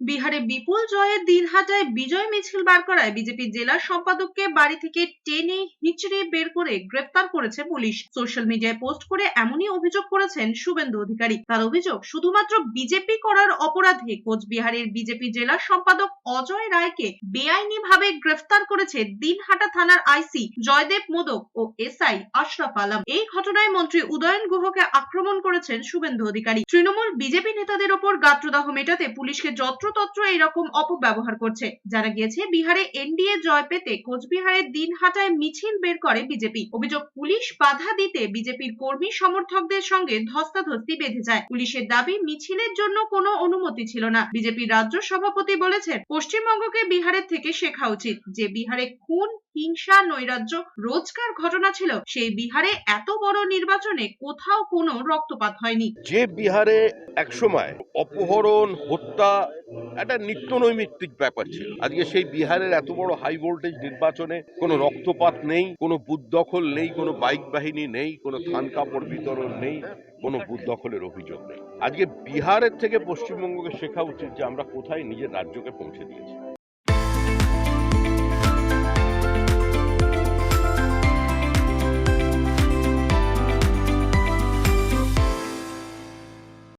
বিহারে বিপুল জয়ের দিনহাটায় বিজয় মিছিল বার করায় বিজেপি জেলা সম্পাদককে বাড়ি থেকে টেনে হিচড়ে বের করে গ্রেফতার করেছে পুলিশ। সোশ্যাল মিডিয়ায় পোস্ট করে এমনই অভিযোগ করেছেন শুভেন্দু অধিকারী। তার অভিযোগ, শুধুমাত্র বিজেপি করার অপরাধে কোচবিহারের বিজেপি জেলা সম্পাদক অজয় রায়কে বেআইনিভাবে গ্রেফতার করেছে দিনহাটা থানার আইসি জয়দেব মোদক ও এসআই আশরাফ আলম। এই ঘটনায় মন্ত্রী উদয়ন গুহকে আক্রমণ করেছেন শুভেন্দু অধিকারী। তৃণমূল বিজেপি নেতাদের ওপর গাত্রদাহ মেটাতে পুলিশকে যত্রতত্র এইরকম অপব্যবহার করছে। জানা গিয়েছে বিহারে এনডিএ জয় পেতে কোচবিহারের দিনহাটায় মিছিল বের করে বিজেপি। অভিযোগ, পুলিশ বাধা দিতে বিজেপির কর্মী সমর্থকদের সঙ্গে ধস্তাধস্তি বেঁধে যায়। পুলিশের দাবি, মিছিলের জন্য কোনো অনুমতি ছিল না। বিজেপির রাজ্য সভাপতি বলেছেন, পশ্চিমবঙ্গকে বিহারের থেকে শেখা উচিত যে বিহারে খুন, হিংসা, নৈরাজ্য, রোজকার ঘটনা ছিল। সেই বিহারে এত বড় নির্বাচনে কোথাও কোনো রক্তপাত হয়নি। যে বিহারে একসময় অপহরণ, হত্যা একটা নিত্য নৈমিত্তিক ব্যাপার ছিল। আজকে সেই বিহারের এত বড় হাই ভোল্টেজ নির্বাচনে কোনো রক্তপাত নেই, কোনো বুথ দখল নেই, কোনো বাইক বাহিনী নেই, কোনো থান কাপড় বিতরণ নেই, কোনো বুথ দখলের অভিযোগ নেই। আজকে বিহারের থেকে পশ্চিমবঙ্গকে শেখা উচিত যে আমরা কোথায় নিজের রাজ্যকে পৌঁছে দিয়েছি।